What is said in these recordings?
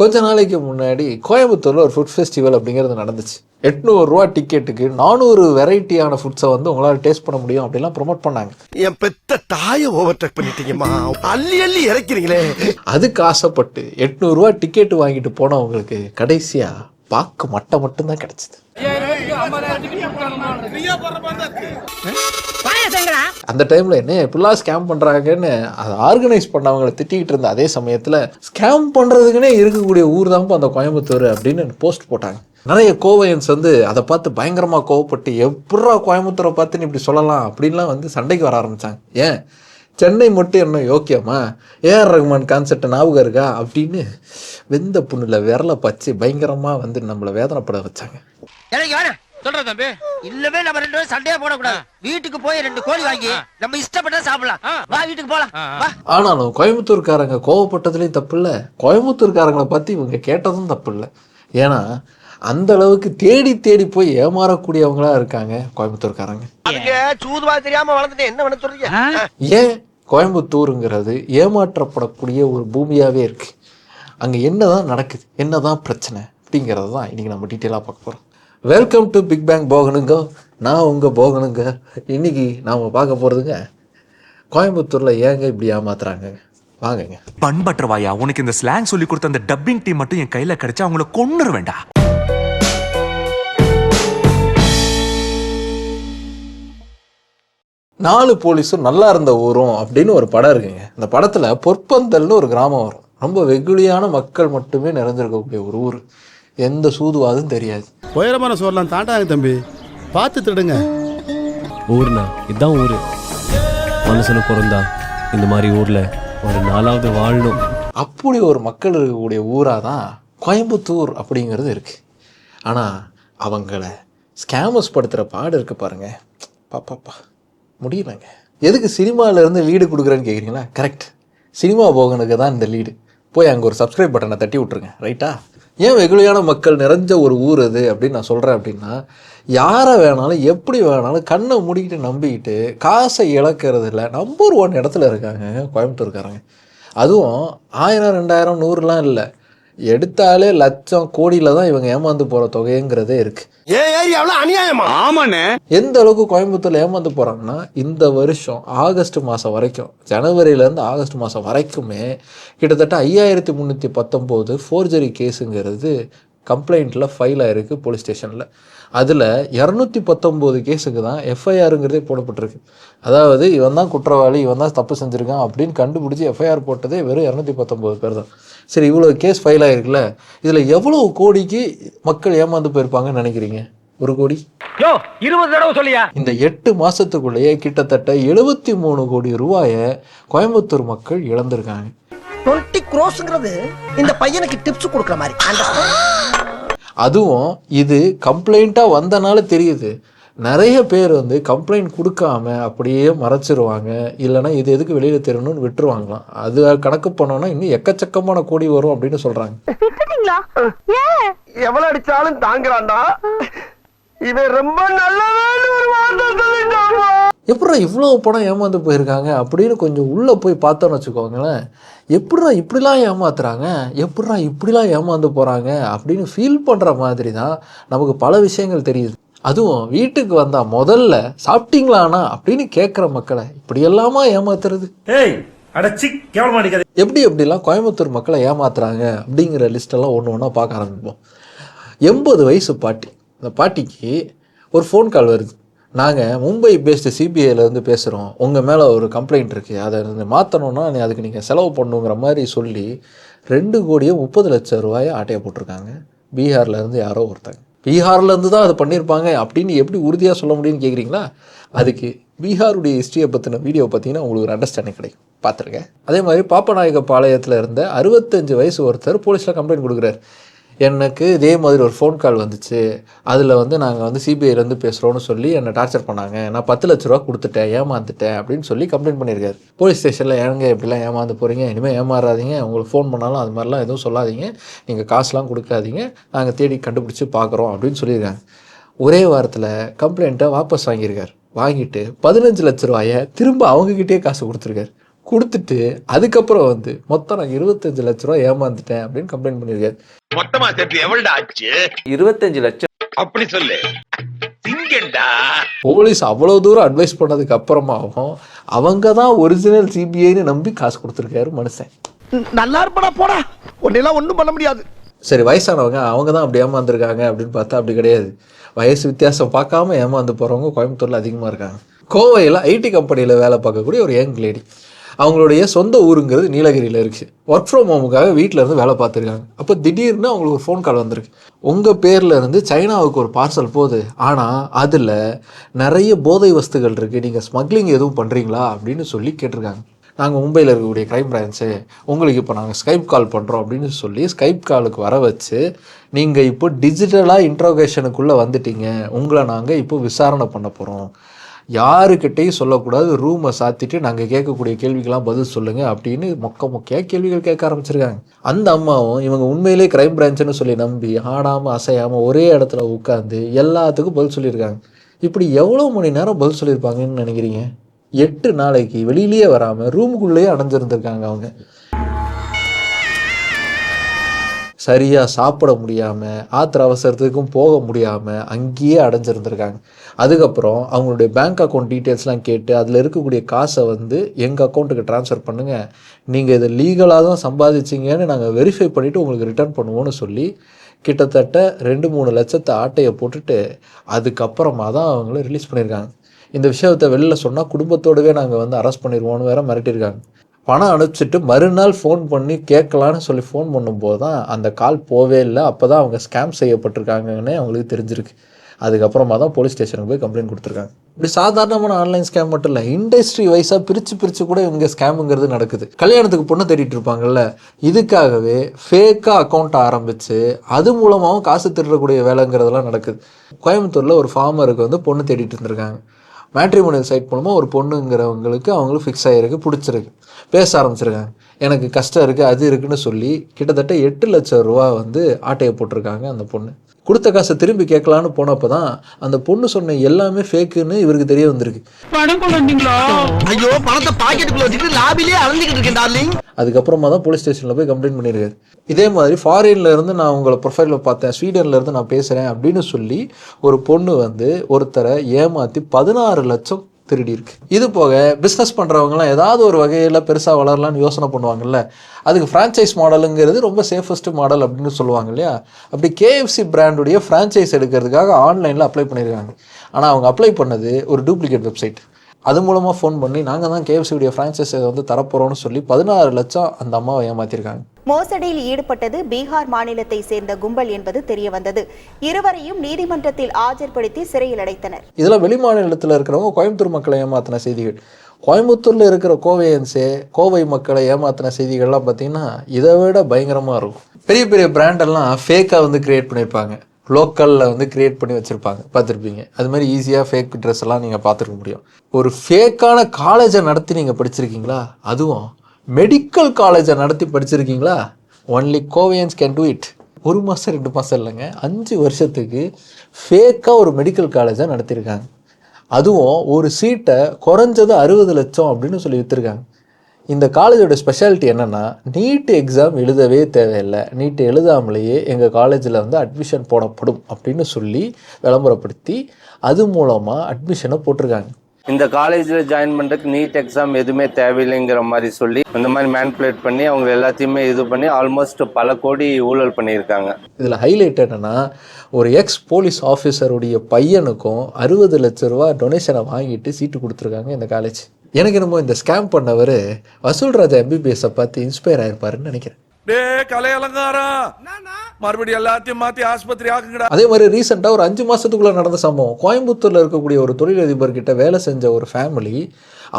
கொஞ்ச நாளைக்கு முன்னாடி கோயம்புத்தூரில் ஒரு ஃபுட் ஃபெஸ்டிவல் அப்படிங்கிறது நடந்துச்சு. எட்நூறுரூவா டிக்கெட்டுக்கு நானூறு வெரைட்டியான ஃபுட்ஸை வந்து உங்களால் டேஸ்ட் பண்ண முடியும் அப்படிலாம் ப்ரொமோட் பண்ணாங்க. என் பெத்த தாய ஓவர்டேக் பண்ணிட்டீங்கம்மா. அள்ளி அள்ளி இறக்கிறீங்களே. அதுக்கு ஆசைப்பட்டு எட்நூறுரூவா டிக்கெட் வாங்கிட்டு போனவங்களுக்கு கடைசியாக பாக்கு மட்டை மட்டும்தான் கிடச்சிது. அந்த டைமில் என்ன இப்படிலாம் ஸ்கேம் பண்ணுறாங்கன்னு அதை ஆர்கனைஸ் பண்ணவங்களை திட்டிக்கிட்டு இருந்த அதே சமயத்தில் ஸ்கேம் பண்ணுறதுக்குனே இருக்கக்கூடிய ஊர் தான் அந்த கோயம்புத்தூர் அப்படின்னு போஸ்ட் போட்டாங்க. நிறைய கோவையன்ஸ் வந்து அதை பார்த்து பயங்கரமாக கோவப்பட்டு எப்படா கோயம்புத்தூரை பார்த்து நீ இப்படி சொல்லலாம்? அப்படின்லாம் வந்து சண்டைக்கு வர ஆரம்பித்தாங்க ஏன்? சென்னை மட்டும் என்ன யோக்கியமா? ஏஆர் ரகுமான் கான்செப்ட் ஞாபகம் இருக்கா? அப்படின்னு வெந்த புண்ணில் விரலை பச்சு பயங்கரமாக வந்து நம்மளை வேதனைப்பட வச்சாங்க. சொல்ற தம்பி. இல்லவே நம்ம ரெண்டு பேரும் சண்டையா போடக்கூடாது. வீட்டுக்கு போய் ரெண்டு கோழி வாங்கி நம்ம இஷ்டப்பட்டா சாப்பிடலாம். வா வீட்டுக்கு போலாம். ஆனாலும் கோயம்புத்தூர்காரங்க கோவப்பட்டதுலேயும் தப்பு இல்லை கோயம்புத்தூர்காரங்களை பற்றி இவங்க கேட்டதும் தப்பு இல்லை ஏன்னா அந்த அளவுக்கு தேடி தேடி போய் ஏமாறக்கூடியவங்களா இருக்காங்க கோயம்புத்தூர்காரங்க. சூதுவா தெரியாம வளர்ந்துட்டு என்ன சொல்றீங்க? ஏன்? கோயம்புத்தூருங்கிறது ஏமாற்றப்படக்கூடிய ஒரு பூமியாகவே இருக்கு. அங்கே என்னதான் நடக்குது? என்னதான் பிரச்சனை? அப்படிங்கிறது தான் இன்னைக்கு நம்ம டீட்டெயிலாக பார்க்க போகிறோம் வெல்கம் டு பிக் பேங் போகணுங்க நான் உங்கள் போகணுங்க இன்னைக்கு நாம் பார்க்க போகிறதுங்க கோயம்புத்தூரில் ஏங்க இப்படி ஏமாத்துறாங்க வாங்கங்க பண்பற்றவாயா உனக்கு இந்த ஸ்லாங் சொல்லி கொடுத்த அந்த டப்பிங் டீம் மட்டும் என் கையில கிடைச்சா அவங்கள கொன்னுரு வேண்டா நாலு போலீஸும் நல்லா இருந்த ஊரும் அப்படின்னு ஒரு படம் இருக்குங்க. இந்த படத்தில் பொற்பந்தல்னு ஒரு கிராமம் வரும். ரொம்ப வெகுளியான மக்கள் மட்டுமே நிறைஞ்சிருக்கக்கூடிய ஒரு ஊர். எந்த சூதுவாதும் தெரியாது. உயரமான சோர்லாம் தாண்டாங்க தம்பி. பார்த்து திருடுங்க. ஊர்னா இதுதான் ஊரு. மனுஷனு பிறந்தா இந்த மாதிரி ஊர்ல ஒரு நாலாவது வாழணும். அப்படி ஒரு மக்கள் இருக்கக்கூடிய ஊராக தான் கோயம்புத்தூர் அப்படிங்கிறது இருக்குது ஆனால் அவங்கள ஸ்கேமர்ஸ் படுத்துகிற பாடு இருக்கு பாருங்க. பாப்பாப்பா முடியலங்க. எதுக்கு சினிமால இருந்து லீடு கொடுக்குறேன்னு கேட்குறீங்களா கரெக்ட் சினிமா போகனுக்கு தான் இந்த லீடு போய் அங்கே ஒரு சப்ஸ்கிரைப் பட்டனை தட்டி விட்ருங்க ரைட்டா ஏன் வெகுளியான மக்கள் நிறைஞ்ச ஒரு ஊர் அது அப்படின்னு நான் சொல்கிறேன் அப்படின்னா யாரை வேணாலும் எப்படி வேணாலும் கண்ணை மூடிக்கிட்டு நம்பிக்கிட்டு காசை இழக்கிறதுல நம்பர் ஒன் இடத்துல இருக்காங்க கோயம்புத்தூர்காரங்க. அதுவும் ஆயிரம் ரெண்டாயிரம் நூறுலாம் இல்லை. எடுத்தாலே லட்சம் கோடியில் தான் இவங்க ஏமாந்து போகிற தொகைங்கிறதே ஏரியாவுல அநியாயமா? ஆமாண்ணே. எந்த அளவுக்கு கோயம்புத்தூர்ல ஏமாந்து போறாங்கன்னா இந்த வருஷம் ஆகஸ்ட் மாதம் வரைக்கும் ஜனவரியிலேருந்து ஆகஸ்ட் மாதம் வரைக்குமே கிட்டத்தட்ட ஐயாயிரத்தி முந்நூற்றி பத்தொம்போது ஃபோர்ஜரி கேஸுங்கிறது கம்ப்ளைண்ட்டில் ஃபைல் ஆயிருக்கு போலீஸ் ஸ்டேஷனில் அதில் இரநூத்தி பத்தொம்போது கேஸுக்கு தான் எஃப்ஐஆருங்கிறதே போடப்பட்டிருக்கு. அதாவது இவன் தான் குற்றவாளி இவன் தான் தப்பு செஞ்சுருக்கான் அப்படின்னு கண்டுபிடிச்சி எஃப்ஐஆர் போட்டதே வெறும் இரநூத்தி பத்தொம்போது பேர் தான். சரி இவ்வளோ கேஸ் ஃபைல் ஆயிருக்குல்ல இதில் எவ்வளோ கோடிக்கு மக்கள் ஏமாந்து போயிருப்பாங்கன்னு நினைக்கிறீங்க? ஒரு கோடி? யோ இருபது தடவை சொல்லியா? இந்த எட்டு மாசத்துக்குள்ளேயே கிட்டத்தட்ட எழுபத்தி மூணு கோடி ரூபாயை கோயம்புத்தூர் மக்கள் இழந்திருக்காங்க. டுவெண்ட்டி க்ரோஸ்ங்கிறது இந்த பையனுக்கு டிப்ஸ் கொடுக்குற மாதிரி? அதுவும் இது கம்ப்ளைண்ட்டாக வந்தனால தெரியுது. நிறைய பேர் வந்து கம்ப்ளைண்ட் கொடுக்காம அப்படியே மறைச்சிருவாங்க. இல்லைன்னா இது எதுக்கு வெளியில் தெரியணும்னு விட்டுருவாங்களாம். அது கணக்கு பண்ணோன்னா இன்னும் எக்கச்சக்கமான கோடி வரும் அப்படின்னு சொல்கிறாங்க எவ்வளவு அடிச்சாலும் தாங்குறான்டா. இவன் ரொம்ப நல்லவன் ஒரு வார்த்தை சொல்லிட்டாமா எப்படா இவ்வளோ பணம் ஏமாந்து போயிருக்காங்க அப்படின்னு கொஞ்சம் உள்ளே போய் பார்த்தோன்னு வச்சுக்கோங்களேன். எப்படிடா இப்படிலாம் ஏமாத்துறாங்க? எப்படிடா இப்படிலாம் ஏமாந்து போகிறாங்க அப்படின்னு ஃபீல் பண்ணுற மாதிரி தான் நமக்கு பல விஷயங்கள் தெரியுது. அதுவும் வீட்டுக்கு வந்தால் முதல்ல சாப்பிட்டீங்களாண்ணா அப்படின்னு கேட்குற மக்களை இப்படியெல்லாமா ஏமாத்துறது? எப்படி எப்படிலாம் கோயம்புத்தூர் மக்களை ஏமாத்துறாங்க அப்படிங்கிற லிஸ்ட்டெல்லாம் ஒன்று ஒன்றா பார்க்க ஆரம்பிப்போம். எண்பது வயசு பாட்டி. அந்த பாட்டிக்கு ஒரு ஃபோன் கால் வருது. நாங்கள் மும்பை பேஸ்டு சிபிஐலேருந்து பேசுகிறோம் உங்கள் மேலே ஒரு கம்ப்ளைண்ட் இருக்குது அதை மாற்றணுன்னா நீ அதுக்கு நீங்கள் செலவு பண்ணுங்கிற மாதிரி சொல்லி ரெண்டு கோடியே முப்பது லட்சம் ரூபாயை ஆட்டையை போட்டிருக்காங்க. பீகார்லேருந்து யாரோ ஒருத்தங்க. பீகார்லேருந்து தான் அது பண்ணியிருப்பாங்க அப்படின்னு எப்படி உறுதியாக சொல்ல முடியும்னு கேட்குறீங்களா அதுக்கு பீகாருடைய ஹிஸ்ட்ரியை பற்றின வீடியோ பார்த்தீங்கன்னா உங்களுக்கு ஒரு அண்டர்ஸ்டாண்டிங் கிடைக்கும். பார்த்துருக்கேன் அதே மாதிரி பாப்பநாயக பாளையத்தில் இருந்த அறுபத்தஞ்சு வயசு ஒருத்தர் போலீஸில் கம்ப்ளைண்ட் கொடுக்குறாரு. எனக்கு இதே மாதிரி ஒரு ஃபோன் கால் வந்துச்சு. அதில் வந்து நாங்கள் வந்து சிபிஐலேருந்து பேசுகிறோன்னு சொல்லி என்னை டார்ச்சர் பண்ணாங்க. நான் பத்து லட்ச ரூபா கொடுத்துட்டேன் ஏமாந்துட்டேன் அப்படின்னு சொல்லி கம்ப்ளைண்ட் பண்ணியிருக்காரு. போலீஸ் ஸ்டேஷனில் ஏங்க இப்படிலாம் ஏமாந்து போகிறீங்க இனிமேல் ஏமாறாதீங்க. உங்களுக்கு ஃபோன் பண்ணாலும் அது மாதிரிலாம் எதுவும் சொல்லாதீங்க. நீங்கள் காசுலாம் கொடுக்காதீங்க. நாங்கள் தேடி கண்டுபிடிச்சி பார்க்குறோம் அப்படின்னு சொல்லியிருக்காங்க. ஒரே வாரத்தில் கம்ப்ளைண்ட்டை வாபஸ் வாங்கியிருக்கார். வாங்கிட்டு பதினஞ்சு லட்ச ரூபாயை திரும்ப அவங்கக்கிட்டே காசு கொடுத்துருக்காரு. கொடுத்துட்டு அதுக்கப்புறம் வந்து மொத்தம் நான் இருபத்தஞ்சு லட்ச ரூபா ஏமாந்துட்டேன் அப்படின்னு கம்ப்ளைண்ட் பண்ணியிருக்காரு. மொத்தமா சேர்த்து எவ்வளவு ஆச்சு? இருபத்தஞ்சு லட்சம். அப்படி சொல்லு. போலீஸ் அவ்வளோ தூரம் அட்வைஸ் பண்ணதுக்கு அப்புறமாவும் அவங்க தான் ஒரிஜினல் சிபிஐன்னு நம்பி காசு கொடுத்துருக்காரு மனுஷன். நல்லா இருப்படா போடா. உன்னெல்லாம் ஒண்ணும் பண்ண முடியாது. சரி வயசானவங்க அவங்க தான் அப்படி ஏமாந்துருக்காங்க அப்படின்னு பார்த்தா அப்படி கிடையாது. வயசு வித்தியாசம் பார்க்காம ஏமாந்து போகிறவங்க கோயம்புத்தூரில் அதிகமாக இருக்காங்க. கோவையில் ஐடி கம்பெனியில் வேலை பார்க்கக்கூடிய ஒரு யங் லேடி அவங்களுடைய சொந்த ஊருங்கிறது நீலகிரியில் இருக்குது ஒர்க் ஃப்ரம் ஹோமுக்காக வீட்டில் இருந்து வேலை பார்த்துருக்காங்க. அப்போ திடீர்னு அவங்களுக்கு ஒரு ஃபோன் கால் வந்திருக்கு. உங்கள் பேரில் இருந்து சைனாவுக்கு ஒரு பார்சல் போகுது. ஆனால் அதில் நிறைய போதை வஸ்துகள் இருக்குது நீங்கள் ஸ்மக்லிங் எதுவும் பண்ணுறீங்களா அப்படின்னு சொல்லி கேட்டிருக்காங்க. நாங்கள் மும்பையில் இருக்கக்கூடிய க்ரைம் பிரான்ச்சு உங்களுக்கு இப்போ நாங்கள் ஸ்கைப் கால் பண்ணுறோம் அப்படின்னு சொல்லி ஸ்கைப் காலுக்கு வர வச்சு நீங்கள் இப்போ டிஜிட்டலாக இன்ட்ரோகேஷனுக்குள்ளே வந்துட்டீங்க. உங்களை நாங்கள் இப்போ விசாரணை பண்ண போகிறோம் யாருக்கிட்டையும் சொல்லக்கூடாது ரூமை சாத்திட்டு நாங்கள் கேட்கக்கூடிய கேள்விக்கெல்லாம் பதில் சொல்லுங்கள் அப்படின்னு மொக்க மொக்கையாக கேள்விகள் கேட்க ஆரம்பிச்சிருக்காங்க. அந்த அம்மாவும் இவங்க உண்மையிலே க்ரைம் பிரான்ச்சுன்னு சொல்லி நம்பி ஆடாமல் அசையாமல் ஒரே இடத்துல உட்காந்து எல்லாத்துக்கும் பதில் சொல்லியிருக்காங்க. இப்படி எவ்வளோ மணி நேரம் பதில் சொல்லியிருப்பாங்கன்னு நினைக்கிறீங்க? எட்டு நாளைக்கு வெளியிலேயே வராமல் ரூமுக்குள்ளேயே அடைஞ்சிருந்திருக்காங்க அவங்க. சரியாக சாப்பிட முடியாமல் ஆத்திர அவசரத்துக்கும் போக முடியாமல் அங்கேயே அடைஞ்சிருந்திருக்காங்க. அதுக்கப்புறம் அவங்களுடைய பேங்க் அக்கௌண்ட் டீட்டெயில்ஸ்லாம் கேட்டு அதில் இருக்கக்கூடிய காசை வந்து எங்கள் அக்கௌண்ட்டுக்கு ட்ரான்ஸ்ஃபர் பண்ணுங்கள் நீங்கள் இதை லீகலாக தான் சம்பாதிச்சிங்கன்னு நாங்கள் வெரிஃபை பண்ணிவிட்டு உங்களுக்கு ரிட்டர்ன் பண்ணுவோன்னு சொல்லி கிட்டத்தட்ட ரெண்டு மூணு லட்சத்தை ஆட்டையை போட்டுட்டு அதுக்கப்புறமா தான் அவங்கள ரிலீஸ் பண்ணியிருக்காங்க. இந்த விஷயத்தை வெளில சொன்னால் குடும்பத்தோடவே நாங்கள் வந்து அரெஸ்ட் பண்ணிடுவோன்னு வேறு மிரட்டியிருக்காங்க. பணம் அனுப்பிச்சிட்டு மறுநாள் ஃபோன் பண்ணி கேட்கலான்னு சொல்லி ஃபோன் பண்ணும்போது தான் அந்த கால் போவே இல்லை. அப்போ தான் அவங்க ஸ்கேம் செய்யப்பட்டிருக்காங்கன்னு அவங்களுக்கு தெரிஞ்சிருக்கு. அதுக்கப்புறமா தான் போலீஸ் ஸ்டேஷனுக்கு போய் கம்ப்ளைண்ட் கொடுத்துருக்காங்க. இப்படி சாதாரணமான ஆன்லைன் ஸ்கேம் மட்டும் இல்லை இண்டஸ்ட்ரி வைஸாக பிரித்து பிரித்து கூட இவங்க ஸ்கேமுங்கிறது நடக்குது. கல்யாணத்துக்கு பொண்ணு தேடிட்டு இருப்பாங்கல்ல இதுக்காகவே ஃபேக்காக அக்கௌண்ட் ஆரம்பித்து அது மூலமாகவும் காசு திருடக்கூடிய வேலைங்கிறதெல்லாம் நடக்குது. கோயம்புத்தூரில் ஒரு ஃபார்மருக்கு வந்து பொண்ணு தேடிட்டு இருந்திருக்காங்க. மேட்ரிமோனியல் சைட் மூலமாக ஒரு பொண்ணுங்கிறவங்களுக்கு அவங்களுக்கு ஃபிக்ஸ் ஆகிருக்கு பிடிச்சிருக்கு. பேச ஆரம்பிச்சிருக்காங்க. எனக்கு கஷ்டம் இருக்குது அது இருக்குன்னு சொல்லி கிட்டத்தட்ட எட்டு லட்சம் ரூபா வந்து ஆட்டையை போட்டிருக்காங்க அந்த பொண்ணு. கொடுத்த காசை திரும்பி கேட்கலான்னு போனப்போ தான் அந்த பொண்ணு சொன்ன எல்லாமே ஃபேக்குன்னு இவருக்கு தெரிய வந்திருக்கு. ஐயோ பணத்தை பாக்கெட்டுக்குள்ள வச்சுக்கிட்டு லாபிலே அலைஞ்சிக்கிட்டு இருக்கேன் டார்லிங். அதுக்கப்புறமா தான் போலீஸ் ஸ்டேஷனில் போய் கம்ப்ளைண்ட் பண்ணியிருக்காரு. இதே மாதிரி ஃபாரின்ல இருந்து நான் உங்களை ப்ரொஃபைலில் பார்த்தேன் ஸ்வீடன்ல இருந்து நான் பேசுகிறேன் அப்படின்னு சொல்லி ஒரு பொண்ணு வந்து ஒருத்தரை ஏமாற்றி பதினாறு லட்சம் திருடி இருக்கு இது போக பிஸ்னஸ் பண்ணுறவங்களாம் ஏதாவது ஒரு வகையில் பெருசாக வளரலான்னு யோசனை பண்ணுவாங்கல்ல. அதுக்கு ஃப்ரான்ச்சைஸ் மாடலுங்கிறது ரொம்ப சேஃபஸ்ட் மாடல் அப்படின்னு சொல்லுவாங்க இல்லையா? அப்படி கேஎஃப்சி பிராண்டுடைய ஃப்ரான்ச்சைஸ் எடுக்கிறதுக்காக ஆன்லைனில் அப்ளை பண்ணியிருக்காங்க. ஆனால் அவங்க அப்ளை பண்ணது ஒரு டூப்ளிகேட் வெப்சைட் அது மூலமாக ஃபோன் பண்ணி நாங்கள் தான் கேஎஃப்சியுடைய ஃப்ரான்ச்சைஸை வந்து தரப்போகிறோம்னு சொல்லி பதினாறு லட்சம் அந்த அம்மாவை ஏமாற்றிருக்காங்க மோசடியில் ஈடுபட்டது பீகார் மாநிலத்தை சேர்ந்த கும்பல் என்பது தெரியவந்தது. இருவரையும் நீதிமன்றத்தில் ஆஜர்படுத்தி சிறையில் அடைத்தனர். இதெல்லாம் வெளிமாநிலத்தில் இருக்கிறவங்க கோயம்புத்தூர் மக்களை ஏமாத்தின செய்திகள். கோயம்புத்தூரில் இருக்கிற கோவையன்ஸே கோவை மக்களை ஏமாத்தின செய்திகள்லாம் பார்த்தீங்கன்னா இதை விட பயங்கரமாக இருக்கும். பெரிய பெரிய பிராண்டெல்லாம் ஃபேக்காக வந்து கிரியேட் பண்ணியிருப்பாங்க லோக்கலில் வந்து கிரியேட் பண்ணி வச்சுருப்பாங்க. பார்த்துருப்பீங்க. அது மாதிரி ஈஸியாக ஃபேக் ட்ரெஸ் எல்லாம் நீங்கள் பார்த்துருக்க முடியும். ஒரு ஃபேக்கான காலேஜை நடத்தி நீங்கள் படிச்சிருக்கீங்களா? அதுவும் மெடிக்கல் காலேஜை நடத்தி படிச்சிருக்கீங்களா? Only Kovaians can do it ஒரு மாதம் ரெண்டு மாதம் இல்லைங்க. அஞ்சு வருஷத்துக்கு ஃபேக்காக ஒரு மெடிக்கல் காலேஜை நடத்தியிருக்காங்க அதுவும் ஒரு சீட்டை குறைஞ்சது அறுபது லட்சம் அப்படின்னு சொல்லி விற்றுருக்காங்க இந்த காலேஜோட ஸ்பெஷாலிட்டி என்னென்னா நீட் எக்ஸாம் எழுதவே தேவையில்லை. நீட் எழுதாமலேயே எங்கள் காலேஜில் வந்து அட்மிஷன் போடப்படும் அப்படின்னு சொல்லி விளம்பரப்படுத்தி அது மூலமாக அட்மிஷனை போட்டிருக்காங்க. இந்த காலேஜில் ஜாயின் பண்ணுறதுக்கு நீட் எக்ஸாம் எதுவுமே தேவையில்லைங்கிற மாதிரி சொல்லி இந்த மாதிரி மேனிப்புலேட் பண்ணி அவங்க எல்லாத்தையுமே இது பண்ணி ஆல்மோஸ்ட் பல கோடி ஊழல் பண்ணியிருக்காங்க. இதில் ஹைலைட் என்னென்னா ஒரு எக்ஸ் போலீஸ் ஆஃபீஸருடைய பையனுக்கும் அறுபது லட்ச ரூபா டொனேஷனை வாங்கிட்டு சீட்டு கொடுத்துருக்காங்க இந்த காலேஜ் எனக்கு என்னமோ இந்த ஸ்கேம் பண்ணவர் வசூல் ராஜா எம்பிபிஎஸ்ஸை பார்த்து இன்ஸ்பயர் ஆயிருப்பாருன்னு நினைக்கிறேன். டே கலை அலங்காரம் மறுபடியும் எல்லாத்தையும் மாத்தி ஆஸ்பத்திரி ஆக்குங்கடா. அதே மாதிரி ரீசெண்டாக ஒரு அஞ்சு மாதத்துக்குள்ளே நடந்த சம்பவம். கோயம்புத்தூரில் இருக்கக்கூடிய ஒரு தொழிலதிபர் கிட்ட வேலை செஞ்ச ஒரு ஃபேமிலி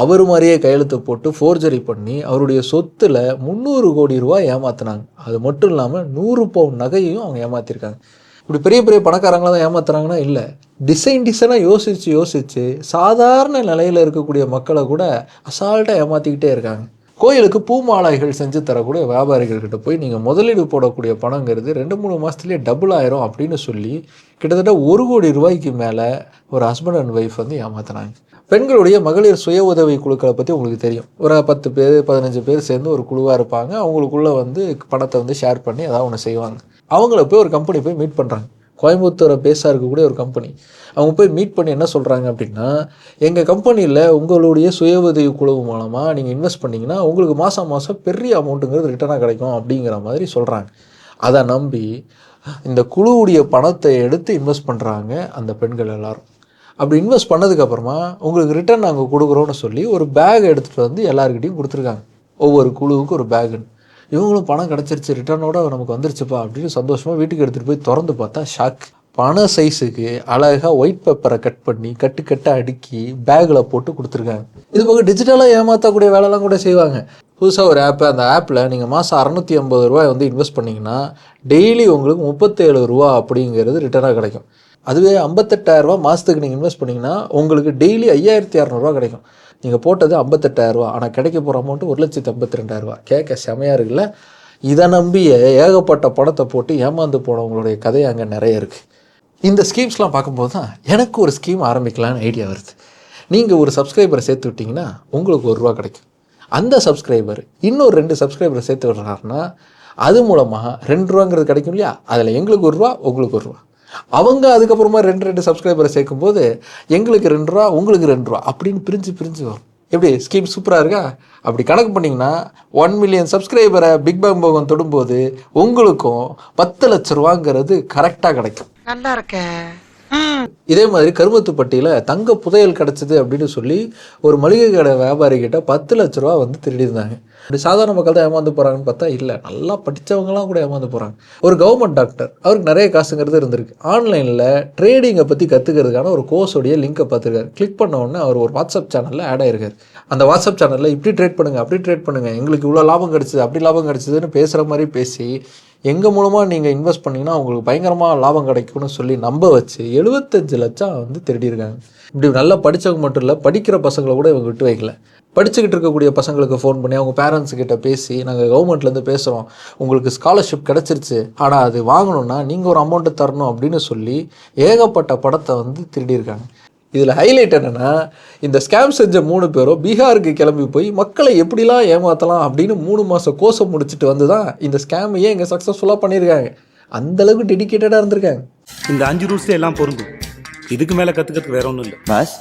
அவர் மாதிரியே கையெழுத்து போட்டு ஃபோர்ஜரி பண்ணி அவருடைய சொத்துல முந்நூறு கோடி ரூபாய் ஏமாத்துனாங்க. அது மட்டும் இல்லாமல் நூறு பவுன் நகையையும் அவங்க ஏமாத்திருக்காங்க. இப்படி பெரிய பெரிய பணக்காரங்களாம் தான் ஏமாத்துறாங்கன்னா இல்லை. டிசைன் டிசைனாக யோசித்து யோசித்து சாதாரண நிலையில் இருக்கக்கூடிய மக்களை கூட அசால்ட்டாக ஏமாற்றிக்கிட்டே இருக்காங்க. கோயிலுக்கு பூ மாலைகள் செஞ்சு தரக்கூடிய வியாபாரிகள்கிட்ட போய் நீங்கள் முதலீடு போடக்கூடிய பணங்கிறது ரெண்டு மூணு மாதத்துலேயே டபுள் ஆயிரும் அப்படின்னு சொல்லி கிட்டத்தட்ட ஒரு கோடி ரூபாய்க்கு மேலே ஒரு ஹஸ்பண்ட் அண்ட் ஒய்ஃப் வந்து ஏமாத்துனாங்க பெண்களுடைய மகளிர் சுய உதவி குழுக்களை பற்றி உங்களுக்கு தெரியும். ஒரு பத்து பேர் பதினஞ்சு பேர் சேர்ந்து ஒரு குழுவாக இருப்பாங்க. அவங்களுக்குள்ளே வந்து பணத்தை வந்து ஷேர் பண்ணி ஏதாவது ஒன்று செய்வாங்க. அவங்கள போய் ஒரு கம்பெனி போய் மீட் பண்ணுறாங்க கோயம்புத்தூரை பேஸாக இருக்கக்கூடிய ஒரு கம்பெனி அவங்க போய் மீட் பண்ணி என்ன சொல்கிறாங்க அப்படின்னா எங்கள் கம்பெனியில் உங்களுடைய சுய உதவி குழு மூலமாக நீங்கள் இன்வெஸ்ட் பண்ணிங்கன்னா உங்களுக்கு மாதம் மாதம் பெரிய அமௌண்ட்டுங்கிறது ரிட்டர்னாக கிடைக்கும் அப்படிங்கிற மாதிரி சொல்கிறாங்க அதை நம்பி இந்த குழுவுடைய பணத்தை எடுத்து இன்வெஸ்ட் பண்ணுறாங்க அந்த பெண்கள் எல்லோரும். அப்படி இன்வெஸ்ட் பண்ணதுக்கப்புறமா உங்களுக்கு ரிட்டர்ன் நாங்கள் கொடுக்குறோன்னு சொல்லி ஒரு பேக் எடுத்துகிட்டு வந்து எல்லாருக்கிட்டையும் கொடுத்துருக்காங்க. ஒவ்வொரு குழுவுக்கும் ஒரு பேகுன்னு இவங்களும் பணம் கிடச்சிருச்சு ரிட்டர்னோட நமக்கு வந்துருச்சுப்பா அப்படின்னு சந்தோஷமாக வீட்டுக்கு எடுத்துகிட்டு போய் திறந்து பார்த்தா ஷாக் பண சைஸுக்கு அழகாக ஒயிட் பேப்பரை கட் பண்ணி கட்டு கட்டாக அடுக்கி பேக்கில் போட்டு கொடுத்துருக்காங்க. இது போக டிஜிட்டலாக ஏமாற்றக்கூடிய வேலைலாம் கூட செய்வாங்க. புதுசாக ஒரு ஆப்பு அந்த ஆப்பில் நீங்கள் மாதம் அறநூற்றி ஐம்பது ரூபாய் வந்து இன்வெஸ்ட் பண்ணிங்கன்னா டெய்லி உங்களுக்கு முப்பத்தேழு ரூபா அப்படிங்கிறது ரிட்டர்னாக கிடைக்கும். அதுவே ஐம்பத்தெட்டாயிரரூபா மாதத்துக்கு நீங்கள் இன்வெஸ்ட் பண்ணிங்கன்னா உங்களுக்கு டெய்லி ஐயாயிரத்தி இரநூறுவா கிடைக்கும். நீங்கள் போட்டது ஐம்பத்தெட்டாயிரரூவா ஆனால் கிடைக்க போகிற அமௌண்ட்டு ஒரு லட்சத்து ஐம்பத்தி ரெண்டாயிரரூவா கேட்க செமையாக இருக்குல்ல? இதை நம்பி ஏகப்பட்ட பணத்தை போட்டு ஏமாந்து போனவங்களுடைய கதை அங்கே நிறைய இருக்குது இந்த ஸ்கீம்ஸ்லாம் பார்க்கும்போது தான் எனக்கு ஒரு ஸ்கீம் ஆரம்பிக்கலான்னு ஐடியா வருது. நீங்கள் ஒரு சப்ஸ்கிரைபரை சேர்த்து விட்டிங்கன்னா உங்களுக்கு ஒரு ரூபா கிடைக்கும். அந்த சப்ஸ்கிரைபர் இன்னொரு ரெண்டு சப்ஸ்கிரைபரை சேர்த்து விடுறாருன்னா அது மூலமாக ரெண்டு ரூபாங்கிறது கிடைக்கும் இல்லையா? அதில் எங்களுக்கு ஒரு ரூபா உங்களுக்கு ஒரு ரூபா. அவங்க அதுக்கப்புறமா ரெண்டு ரெண்டு சப்ஸ்கிரைபரை சேர்க்கும்போது எங்களுக்கு ரெண்டு ரூபா உங்களுக்கு ரெண்டு ரூபா அப்படின்னு பிரிஞ்சு பிரிஞ்சு வரும். எப்படி? ஸ்கீம் சூப்பராக இருக்கா? அப்படி கணக்கு பண்ணிங்கன்னா ஒன் மில்லியன் சப்ஸ்கிரைபரை பிக் பேங் போகம் தொடும்போது உங்களுக்கும் பத்து லட்ச ரூபாங்கிறது கரெக்டாக கிடைக்கும். நல்லா இருக்கேன் இதே மாதிரி கருமத்துப்பட்டியில் தங்க புதையல் கிடச்சிது அப்படின்னு சொல்லி ஒரு மளிகை கடை வியாபாரி கிட்ட பத்து லட்ச ரூபா வந்து திருடியிருந்தாங்க. அப்படி சாதாரண மக்கள் தான் ஏமாந்து போகிறாங்கன்னு பார்த்தா இல்லை நல்லா படித்தவங்களாம் கூட ஏமாந்து போகிறாங்க ஒரு கவர்மெண்ட் டாக்டர் அவருக்கு நிறைய காசுங்கிறது இருந்திருக்கு. ஆன்லைனில் ட்ரேடிங்கை பற்றி கற்றுக்கிறதுக்கான ஒரு கோர்ஸோடைய லிங்கை பார்த்துருக்காரு. கிளிக் பண்ண உடனே அவர் ஒரு வாட்ஸ்அப் சேனலில் ஆட் ஆயிருக்காரு. அந்த வாட்ஸ்அப் சேனலில் இப்படி ட்ரேட் பண்ணுங்கள் அப்படி ட்ரேட் பண்ணுங்கள் எங்களுக்கு இவ்வளோ லாபம் கிடச்சிது அப்படி லாபம் கிடச்சிதுன்னு பேசுகிற மாதிரி பேசி எங்கள் மூலமாக நீங்கள் இன்வெஸ்ட் பண்ணிங்கன்னா உங்களுக்கு பயங்கரமாக லாபம் கிடைக்கும்னு சொல்லி நம்ப வச்சு எழுபத்தஞ்சு லட்சம் வந்து திருடியிருக்காங்க. இப்படி நல்லா படித்தவங்க மட்டும் இல்லை படிக்கிற பசங்களை கூட இவங்க விட்டு வைக்கல. படிச்சுக்கிட்டு இருக்கக்கூடிய பசங்களுக்கு ஃபோன் பண்ணி அவங்க பேரண்ட்ஸ் கிட்ட பேசி நாங்கள் கவர்மெண்ட்லேருந்து பேசுகிறோம் உங்களுக்கு ஸ்காலர்ஷிப் கிடச்சிருச்சு. ஆனால் அது வாங்கணும்னா நீங்கள் ஒரு அமௌண்ட்டு தரணும் அப்படின்னு சொல்லி ஏகப்பட்ட படத்தை வந்து திருடியிருக்காங்க. இதில் ஹைலைட் என்னென்னா இந்த ஸ்கேம் செஞ்ச மூணு பேரும் பீகாருக்கு கிளம்பி போய் மக்களை எப்படிலாம் ஏமாற்றலாம் அப்படின்னு மூணு மாதம் கோர்ஸை முடிச்சுட்டு வந்து தான் இந்த ஸ்கேமையே இங்கே சக்ஸஸ்ஃபுல்லாக பண்ணியிருக்காங்க. அந்தளவுக்கு டெடிக்கேட்டடாக இருந்திருக்காங்க. இந்த அஞ்சு ரூல்ஸ் எல்லாம் பொருந்தும். இதுக்கு மேல கத்துக்கிறதுக்கு வேற ஒன்றும் இல்லை. பாஸ்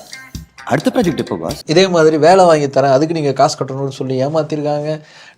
அடுத்த ப்ராஜெக்ட் எப்போ பாஸ்? இதே மாதிரி வேலை வாங்கி தரேன் அதுக்கு நீங்கள் காசு கட்டணும்னு சொல்லி ஏமாத்திருக்காங்க.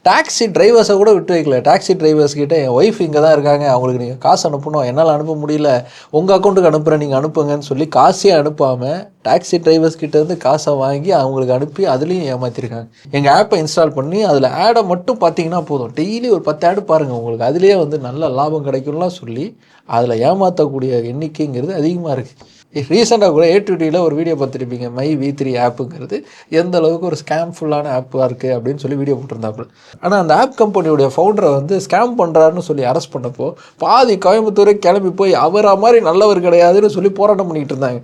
டாக்ஸி டிரைவர்ஸை கூட விட்டு வைக்கல. டாக்ஸி டிரைவர்ஸ் கிட்டே என் ஒய்ஃப் இங்கே தான் இருக்காங்க. அவங்களுக்கு நீங்கள் காசு அனுப்பணும். என்னால் அனுப்ப முடியல. உங்கள் அக்கௌண்ட்டுக்கு அனுப்புகிறேன் நீங்கள் அனுப்புங்கன்னு சொல்லி காசே அனுப்பாமல் டாக்ஸி டிரைவர்ஸ் கிட்டேருந்து காசை வாங்கி அவங்களுக்கு அனுப்பி அதுலேயும் ஏமாற்றிருக்காங்க எங்கள் ஆப்பை இன்ஸ்டால் பண்ணி அதில் ஆடை மட்டும் பார்த்தீங்கன்னா போதும். டெய்லி ஒரு பத்து ஆடு பாருங்கள் உங்களுக்கு அதுலேயே வந்து நல்ல லாபம் கிடைக்கும்லாம் சொல்லி அதில் ஏமாற்றக்கூடிய எண்ணிக்கைங்கிறது அதிகமாக இருக்குது ரீசெண்டாக கூட ஏடிவிட்டியில் ஒரு வீடியோ பார்த்துருப்பீங்க. மை வி த்ரீ ஆப்புங்கிறது எந்த அளவுக்கு ஒரு ஸ்கேம் ஃபுல்லான ஆப்பாக இருக்குது அப்படின்னு சொல்லி வீடியோ போட்டிருந்தாப்புல. ஆனால் அந்த ஆப் கம்பெனியுடைய ஃபவுண்டரை வந்து ஸ்கேம் பண்ணுறாருன்னு சொல்லி அரெஸ்ட் பண்ணப்போ பாதி கோயம்புத்தூரே கிளம்பி போய் அவரா மாதிரி நல்லவர் கிடையாதுன்னு சொல்லி போராட்டம் பண்ணிக்கிட்டு இருந்தாங்க.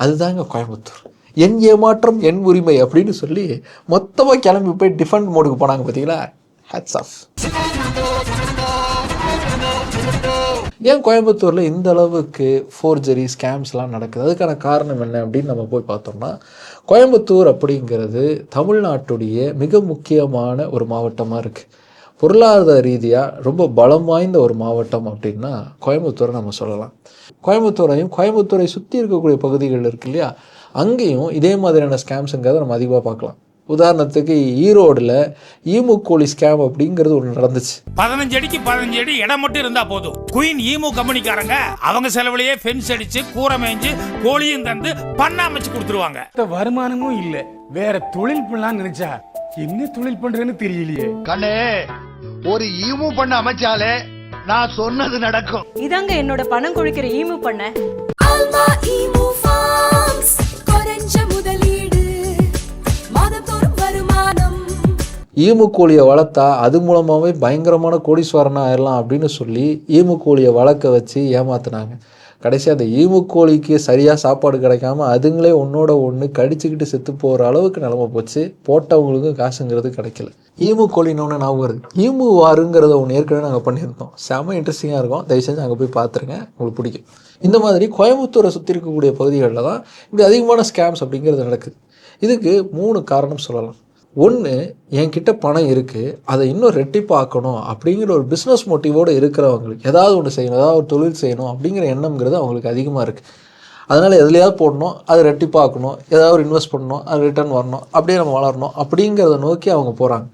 அதுதாங்க கோயம்புத்தூர். என் ஏமாற்றம் என் உரிமை அப்படின்னு சொல்லி மொத்தமாக கிளம்பி போய் டிஃபெண்ட் மோடுக்கு போனாங்க பார்த்தீங்களா ஹேட்ஸ் ஆஃப் ஏன் கோயம்புத்தூரில் இந்த அளவுக்கு ஃபோர்ஜரி ஸ்கேம்ஸ்லாம் நடக்குது? அதுக்கான காரணம் என்ன அப்படின்னு நம்ம போய் பார்த்தோம்னா கோயம்புத்தூர் அப்படிங்கிறது தமிழ்நாட்டுடைய மிக முக்கியமான ஒரு மாவட்டமாக இருக்குது பொருளாதார ரீதியாக ரொம்ப பலம் வாய்ந்த ஒரு மாவட்டம் அப்படின்னா கோயம்புத்தூரை நம்ம சொல்லலாம். கோயம்புத்தூரையும் கோயம்புத்தூரை சுற்றி இருக்கக்கூடிய பகுதிகள் இருக்கு இல்லையா? அங்கேயும் இதே மாதிரியான ஸ்கேம்ஸுங்கிறத நம்ம அதிகமாக பார்க்கலாம். உதாரணத்துக்கு ஈரோடில் ஈமுக்கோழி ஸ்கேம் அப்படிங்கிறது ஒன்று நடந்துச்சு. பதினஞ்சு அடிக்கு பதினஞ்சு அடி இடம் மட்டும் இருந்தா போதும். குயின் ஈமு கம்பெனிக்காரங்க அவங்க செலவுலயே ஃபென்ஸ் அடிச்சு கூரை மேய்ஞ்சு கோழியும் தந்து பண்ண அமைச்சு கொடுத்துருவாங்க. வருமானமும் இல்ல. வேற தொழில் பண்ணலாம் நினைச்சா என்ன தொழில் பண்றேன்னு தெரியலையே. கண்ணே ஒரு ஈமு பண்ண அமைச்சாலே நான் சொன்னது நடக்கும். இதாங்க என்னோட பணம் கொழிக்கிற ஈமு பண்ண. ஈமு கோழியை வளர்த்தா அது மூலமாகவே பயங்கரமான கோடீஸ்வரனாக ஆயிடலாம் அப்படின்னு சொல்லி ஈமு கோழியை வளர்க்க வச்சு ஏமாத்தினாங்க. கடைசியாக அந்த ஈமு கோழிக்கு சரியாக சாப்பாடு கிடைக்காம அதுங்களே ஒன்றோட ஒன்று கடிச்சுக்கிட்டு செத்து போகிற அளவுக்கு நிலமை போச்சு. போட்டவங்களுக்கும் காசுங்கிறது கிடைக்கல. ஈமு கோழின்னு ஞாபகம் வருது. ஈமு வாருங்கிறத ஒன்று ஏற்கனவே நாங்கள் பண்ணியிருந்தோம். செம இன்ட்ரெஸ்டிங்காக இருக்கும். தயவு செஞ்சு அங்கே போய் பார்த்துருங்க உங்களுக்கு பிடிக்கும். இந்த மாதிரி கோயம்புத்தூரை சுற்றி இருக்கக்கூடிய பகுதிகளில் தான் இப்படி அதிகமான ஸ்கேம்ஸ் அப்படிங்கிறது நடக்குது. இதுக்கு மூணு காரணம் சொல்லலாம். ஒன்று என்கிட்ட பணம் இருக்குது அதை இன்னும் ரெட்டிப்பாக்கணும் அப்படிங்கிற ஒரு பிஸ்னஸ் மோட்டிவோடு இருக்கிறவங்களுக்கு ஏதாவது ஒன்று செய்யணும் ஏதாவது ஒரு தொழில் செய்யணும் அப்படிங்கிற எண்ணம்ங்கிறது அவங்களுக்கு அதிகமாக இருக்குது அதனால் எதுலையாவது போடணும் அதை ரெட்டிப்பாக்கணும் ஏதாவது ஒரு இன்வெஸ்ட் பண்ணணும் அது ரிட்டர்ன் வரணும் அப்படியே நம்ம வளரணும் அப்படிங்கிறத நோக்கி அவங்க போகிறாங்க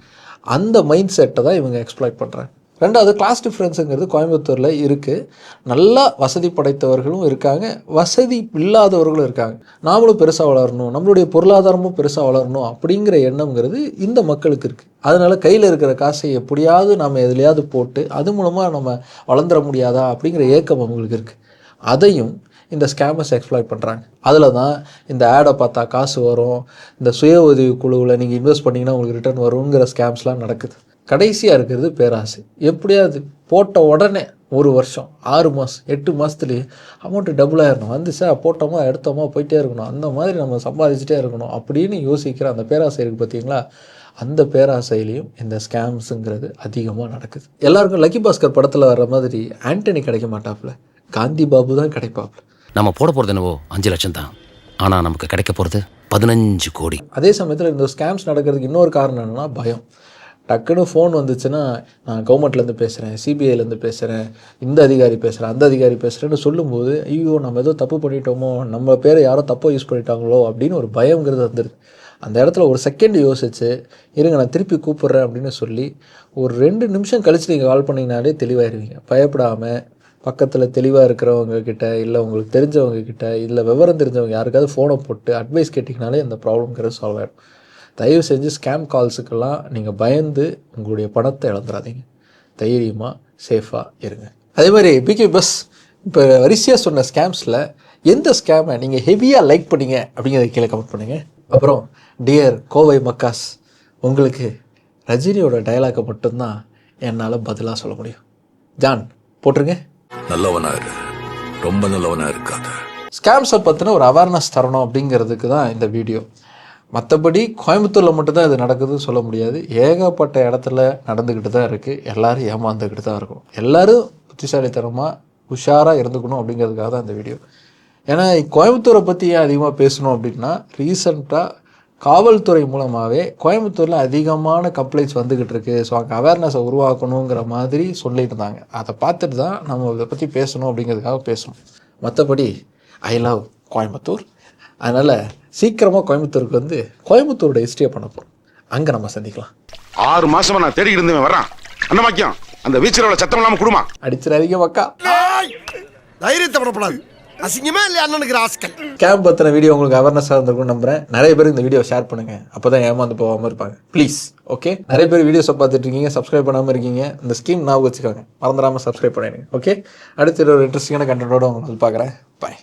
அந்த மைண்ட் செட்டை தான் இவங்க எக்ஸ்ப்ளாய்ட் பண்ணுறாங்க ரெண்டாவது கிளாஸ் டிஃப்ரென்ஸுங்கிறது கோயம்புத்தூரில் இருக்குது நல்லா வசதி படைத்தவர்களும் இருக்காங்க. வசதி இல்லாதவர்களும் இருக்காங்க. நாமளும் பெருசாக வளரணும். நம்மளுடைய பொருளாதாரமும் பெருசாக வளரணும் அப்படிங்கிற எண்ணம்ங்கிறது இந்த மக்களுக்கு இருக்குது அதனால் கையில் இருக்கிற காசை எப்படியாவது நம்ம எதுலையாவது போட்டு அது மூலமாக நம்ம வளர்ந்துட முடியாதா அப்படிங்கிற ஏக்கம் அவங்களுக்கு இருக்குது அதையும் இந்த ஸ்கேமர்ஸ் எக்ஸ்ப்ளாய்ட் பண்ணுறாங்க அதில் தான் இந்த ஆடை பார்த்தா காசு வரும். இந்த சுய உதவி குழுவில் நீங்கள் இன்வெஸ்ட் பண்ணிங்கன்னா உங்களுக்கு ரிட்டர்ன் வருங்கிற ஸ்கேம்ஸ்லாம் நடக்குது. கடைசியாக இருக்கிறது பேராசை. எப்படியாவது போட்ட உடனே ஒரு வருஷம் ஆறு மாதம் எட்டு மாதத்துலேயே அமௌண்ட்டு டபுள் ஆயிடணும் வந்துச்சா போட்டோமா எடுத்தோமா போயிட்டே இருக்கணும். அந்த மாதிரி நம்ம சம்பாதிச்சுட்டே இருக்கணும் அப்படின்னு யோசிக்கிற அந்த பேராசை இருக்குது பார்த்தீங்களா அந்த பேராசையிலையும் இந்த ஸ்கேம்ஸுங்கிறது அதிகமாக நடக்குது. எல்லாருக்கும் லக்கி பாஸ்கர் படத்தில் வர்ற மாதிரி ஆண்டனி கிடைக்க மாட்டாப்புல. காந்தி பாபு தான் கிடைப்பாப்புல. நம்ம போட போறது என்னவோ அஞ்சு லட்சம் தான். ஆனா நமக்கு கிடைக்க போறது பதினஞ்சு கோடி. அதே சமயத்தில் இந்த ஸ்கேம்ஸ் நடக்கிறதுக்கு இன்னொரு காரணம் என்னென்னா பயம். டக்குன்னு ஃபோன் வந்துச்சுன்னா நான் கவர்மெண்ட்லேருந்து பேசுகிறேன் சிபிஐலேருந்து பேசுகிறேன் இந்த அதிகாரி பேசுகிறேன் அந்த அதிகாரி பேசுகிறேன்னு சொல்லும்போது ஐயோ நம்ம ஏதோ தப்பு பண்ணிட்டோமோ நம்ம பேரை யாரோ தப்பாக யூஸ் பண்ணிட்டாங்களோ அப்படின்னு ஒரு பயங்கிறது வந்துடுது அந்த இடத்துல ஒரு செகண்ட் யோசிச்சு இருங்க நான் திருப்பி கூப்பிட்றேன் அப்படின்னு சொல்லி ஒரு ரெண்டு நிமிஷம் கழித்து நீங்கள் கால் பண்ணிங்கனாலே தெளிவாயிருவீங்க. பயப்படாமல் பக்கத்தில் தெளிவாக இருக்கிறவங்க கிட்ட இல்லை உங்களுக்கு தெரிஞ்சவங்க கிட்ட இல்லை விவரம் தெரிஞ்சவங்க யாருக்காவது ஃபோனை போட்டு அட்வைஸ் கேட்டிங்கனாலே அந்த ப்ராப்ளம்ங்கிறது சால்வ் ஆகிடும் தயவு செஞ்சு ஸ்கேம் கால்ஸுக்கெல்லாம் நீங்கள் பயந்து உங்களுடைய பணத்தை இழந்துடாதீங்க தைரியமாக சேஃபாக இருங்க. அதே மாதிரி பிகே பஸ் இப்போ வரிசையாக சொன்ன ஸ்கேம்ஸில் எந்த ஸ்கேமை நீங்கள் ஹெவியாக லைக் பண்ணீங்க அப்படிங்கிறத கீழே கமெண்ட் பண்ணுங்கள் அப்புறம் டியர் கோவை மக்காஸ் உங்களுக்கு ரஜினியோட டயலாக்கை மட்டும்தான் என்னால் பதிலாக சொல்ல முடியும். ஜான் போட்டுருங்க. நல்லவனா இரு ரொம்ப நல்லவனா இருக்காத. ஸ்கேம்ஸை பற்றின ஒரு அவேர்னஸ் தரணும் அப்படிங்கிறதுக்கு தான் இந்த வீடியோ மற்றபடி கோயம்புத்தூரில் மட்டும்தான் இது நடக்குதுன்னு சொல்ல முடியாது. ஏகப்பட்ட இடத்துல நடந்துக்கிட்டு தான் இருக்குது எல்லோரும் ஏமாந்துக்கிட்டு தான் இருக்கும். எல்லோரும் புத்திசாலித்தனமாக உஷாராக இருந்துக்கணும் அப்படிங்கிறதுக்காக தான் இந்த வீடியோ. ஏன்னா கோயம்புத்தூரை பற்றி ஏன் அதிகமாக பேசணும் அப்படின்னா ரீசண்டாக காவல்துறை மூலமாகவே கோயம்புத்தூரில் அதிகமான கம்ப்ளைண்ட்ஸ் வந்துக்கிட்டு இருக்கு. ஸோ அங்கே அவேர்னஸை உருவாக்கணுங்கிற மாதிரி சொல்லியிருந்தாங்க. அதை பார்த்துட்டு தான் நம்ம இதை பற்றி பேசணும் அப்படிங்கிறதுக்காக பேசணும். மற்றபடி ஐ லவ் கோயம்புத்தூர். அதனால் சீக்கிரமாக கோயம்புத்தூருக்கு வந்து கோயம்புத்தூரோட ஹிஸ்ட்ரியை பண்ண போகிறோம் அங்கே நம்ம சந்திக்கலாம். ஆறு மாசமா நான் தேடி இருந்தேன் வரான் அந்த வாக்கியம் அந்த வீச்சரோட சத்தம் இல்லாம குடுமா? அடிச்சிடாதீங்க மக்கா. தைரியத்தை படப்படாது அசிங்கமே இல்லையா அண்ணனுக்கு ராஸ்கல் கேம்ப் பற்றின வீடியோ உங்களுக்கு அவேர்னஸாக இருந்திருக்கும்னு நம்புறேன். நிறைய பேர் இந்த வீடியோ ஷேர் பண்ணுங்கள் அப்போ தான் ஏமாந்து போகாமல் இருப்பாங்க. ப்ளீஸ் ஓகே நிறைய பேர் வீடியோஸை பார்த்துட்டு இருக்கீங்க சப்ஸ்கிரைப் பண்ணாமல் இருக்கீங்க. இந்த ஸ்கீம் ஞாபகம் வச்சுக்கோங்க மறந்துடாமல் சப்ஸ்கிரைப் பண்ணிடுங்க ஓகே அடுத்த ஒரு இன்ட்ரெஸ்டிங்கான கண்டென்ட்டோட உங்களுக்கு பார்க்குறேன். பாய்